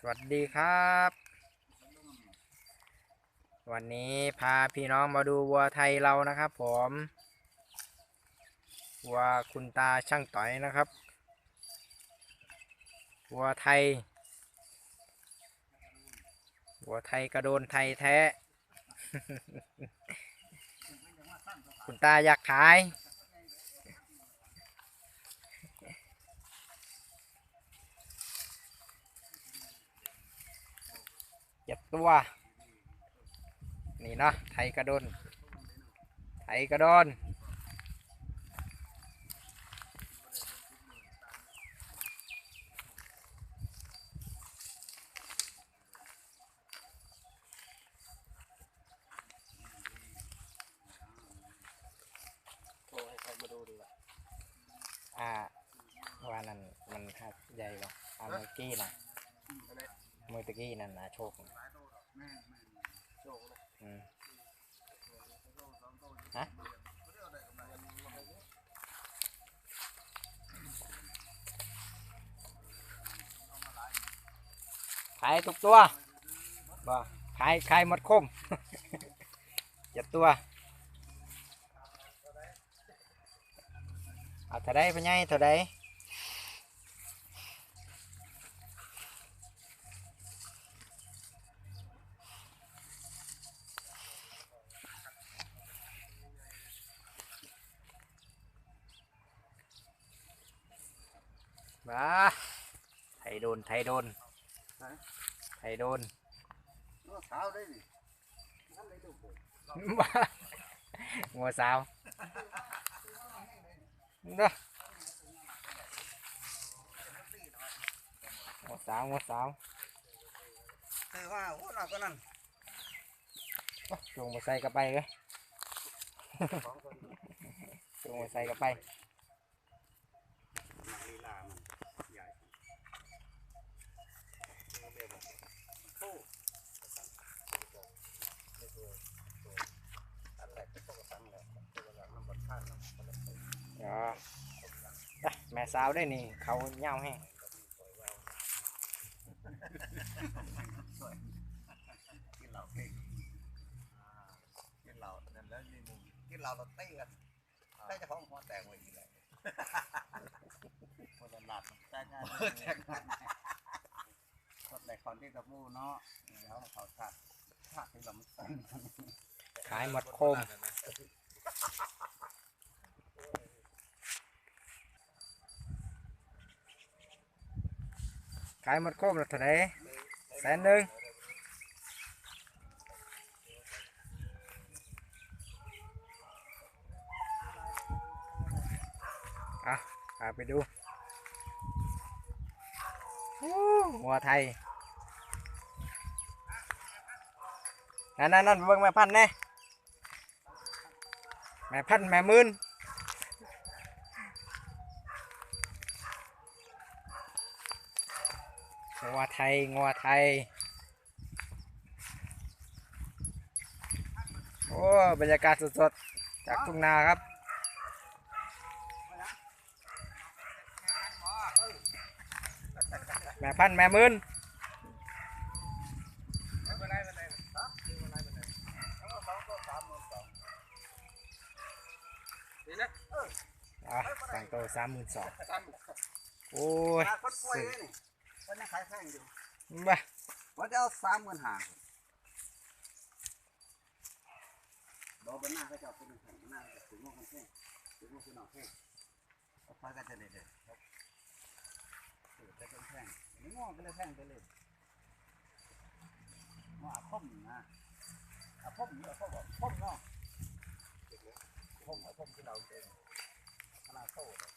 สวัสดีครับ วันนี้พาพี่น้องมาดูวัวไทยเรานะครับ ผมวัวคุณตาช่างต่อยนะครับวัวไทยวัวไทยกระโดนไทยแท้ คุณตาอยากขาย เจ็ด ตัว นี่เนาะไทยกระโดน ไทยกระโดนโทรให้ใครมาดูดีกว่าอ่าว่านั่นมันครับใหญ่กว่าอ่าเมื่อกี้นะเมื่อตะกี้นั่นนะโชคนะ โชคนะอืมฮะขายทุกตัวบ่ขายขายหมดคมเจ็ดตัวเอาเท่าไดพ่อใหญ่เท่าได มาไทยโดน ไทยโดน ไทยโดนเนาะสาวได้นี่นั่นเลยดูผมมางัวสาวเด้องัวสาวงัวสาวเออว่าโอ้เราก็นั่นโอ้จูงมาใส่กระไปเลยจูงมาใส่กระไป นาลีลามันใหญ่โอ้อันแรกก็ต้องสั่งแหละตัว เดี๋ยวอะแม่สาวได้นี่ เขาเน่าแห้งกินเหล้าเก่งกินเหล้านั่นแล้วมีมุมกินเหล้าเราเต้กันได้เฉพาะหัวแตกไว้อีกแหละคนละหลับแตกงงานแตกงงานคนแต่คนที่ตะมูเนาะเดี๋ยวเขาถักถักที่ลำต้นขายหมดโคม ขายหมดโคมแล้วเท่าไหร่แสนหนึ่งอะพาไปดูหัวไทย นั่นนั่นนั่นเบิ่งแม่พันธุ์แน่แม่พันธุ์แม่มื่น งัวไทยงัวไทย โอ้บรรยากาศสดๆ จากทุ่งนาครับแม่พันแม่มื่นนี่นะอะสั่งโตสามหมื่นสองโอ้ย คนป่วยนี่คนยังขายแพงอยู่บ้าว่าจะเอาสามหมื่นห้าดอกบนหน้าเขาจะเอาเป็นแพงหน้าจะถึงงอกมันแพงถึงงอกคือหนอกแพงเอาไปก็จะเด็ดเด็ดครับเออจะเป็นแพงนี่งอกก็เลยแพงไปเลยงอกอาคมนะอาคมเยอะอาคมอาคมเนาะอาคมอาคมที่เราเองขนาดโตเลย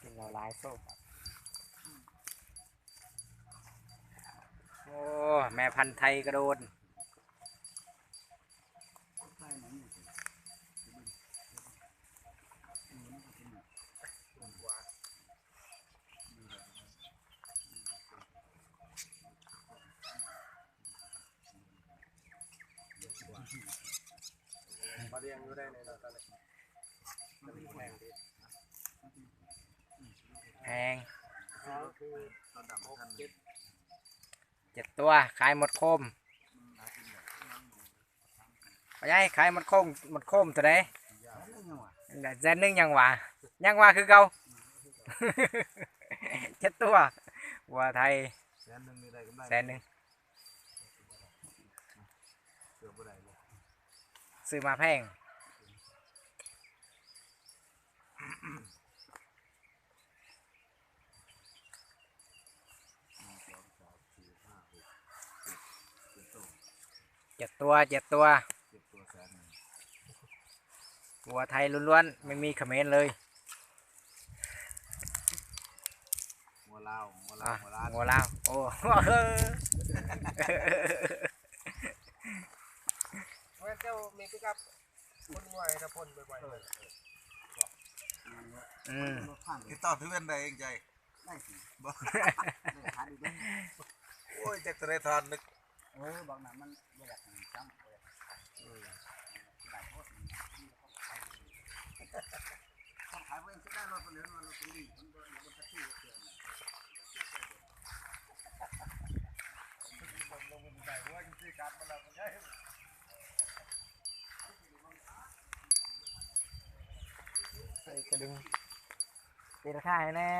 กินเราหลายโซ่ โอ้ แม่พันธุ์ไทยกระโดนใช่ไหมนี่มาเรียงอยู่ได้ในตอนนี้แพงดิแพงคือระดับหก เจ็ดเจ็ดตัวขายหมดโคมไปยัยขายหมดโคมหมดโคมตัวไหนแล้วยังวะแสนหนึงยังว่ายังว่าคือเก่าเจ็ดตัววัวไทยแสนหนึงมีได้กำไรแสนหนึ่งเกือบบ่ได้เลยซื้อมาแพง หนึ่งสองสามสี่ห้าหกเจ็ด เจ็ดตัวเจ็ดตัวเจ็ดตัวเจ็ดตัวแสนหนึ่งวัวไทยล้วนๆไม่มีเขมรเลยหัวลาวหัวลาอะวหัวลาวงัวลาวโอ้เมื่อเจ้ามีพิกับคนงวยถ้าพ่นบ่อยๆอืมรถข้างติดต่อถือเป็นได้เองใจได้สิบ่ได้หาดีเด้อโอ้ยจักจะได้ทานนึก เออบางนั้นมันบ่อยากให้จำบ่อยากเออหลายโพดมันต้องขายไว้สิได้รถเหลืองรถตรงนี้มันบ่มันบ่ทักซี่เกินใส่กระดึงตีราคาให้แน่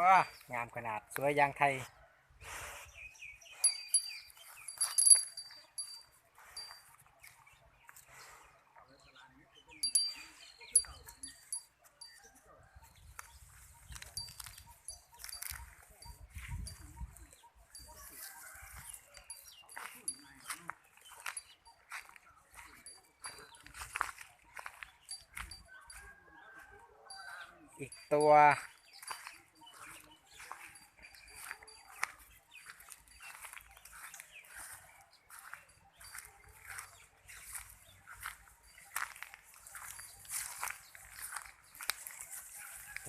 ว้างามขนาดสวยยางไทย อีกตัว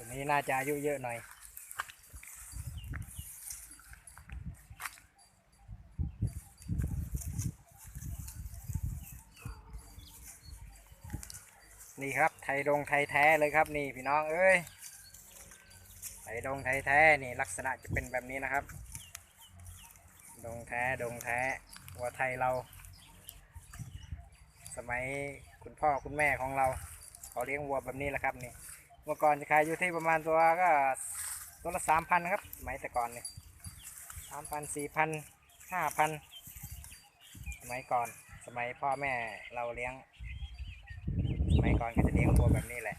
ตัวนี้น่าจะอายุเยอะหน่อย นี่ครับไทยดงไทยแท้เลยครับนี่พี่น้องเอ้ยไทยดงไทยแท้นี่ลักษณะจะเป็นแบบนี้นะครับ ดงแท้ดงแท้วัวไทยเรา สมัยคุณพ่อคุณแม่ของเราเขาเลี้ยงวัวแบบนี้แหละครับนี่ เมื่อก่อนจะขายอยู่ที่ประมาณตัวก็ตัวละสามพันครับสมัยแต่ก่อนเนี่ยสามพันสี่พันห้าพันสมัยก่อน สมัยพ่อแม่เราเลี้ยง สมัยก่อนก็จะเลี้ยงวัวแบบนี้แหละ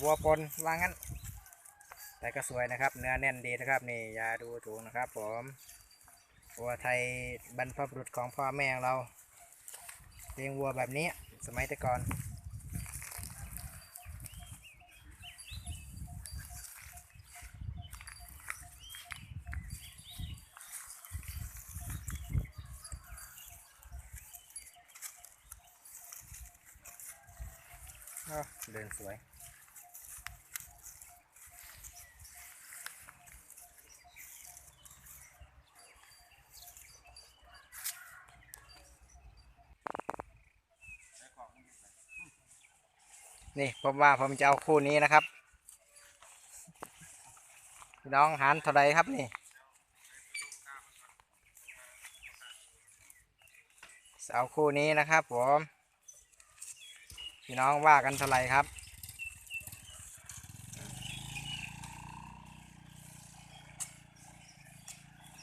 วัวปนว่างั้น แต่ก็สวยนะครับ เนื้อแน่นดีนะครับนี่อย่าดูถูกนะครับ ผมวัวไทยบรรพบุรุษของพ่อแม่เราเลี้ยงวัวแบบนี้ สมัยแต่ก่อน เดินสวย นี่ผมว่าผมจะเอาคู่นี้นะครับพี่น้องหารเท่าไรครับนี่เอาคู่นี้นะครับผม พี่น้องว่ากันเท่าไรครับ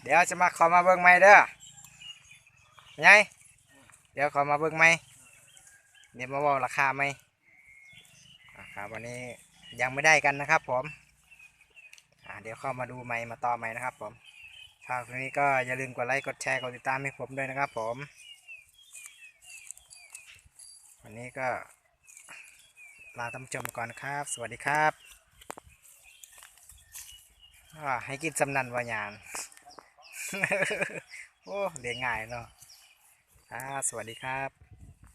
เดี๋ยวจะมาขอมาเบิ่งไม่เด้อไงเดี๋ยวขอมาเบิ่งไม่เดี๋ยวมาบอกราคาไหมครับวันนี้ยังไม่ได้กันนะครับผมเดี๋ยวเข้ามาดูใหม่มาต่อใหม่นะครับผมชอบคลิปนี้ก็อย่าลืมกดไลค์กดแชร์กดติดตามให้ผมด้วยนะครับผมวันนี้ก็ ลาท่านผู้ชมก่อนครับ สวัสดีครับให้กินสำนันวายานโอ้เรียงง่ายเนาะสวัสดีครับ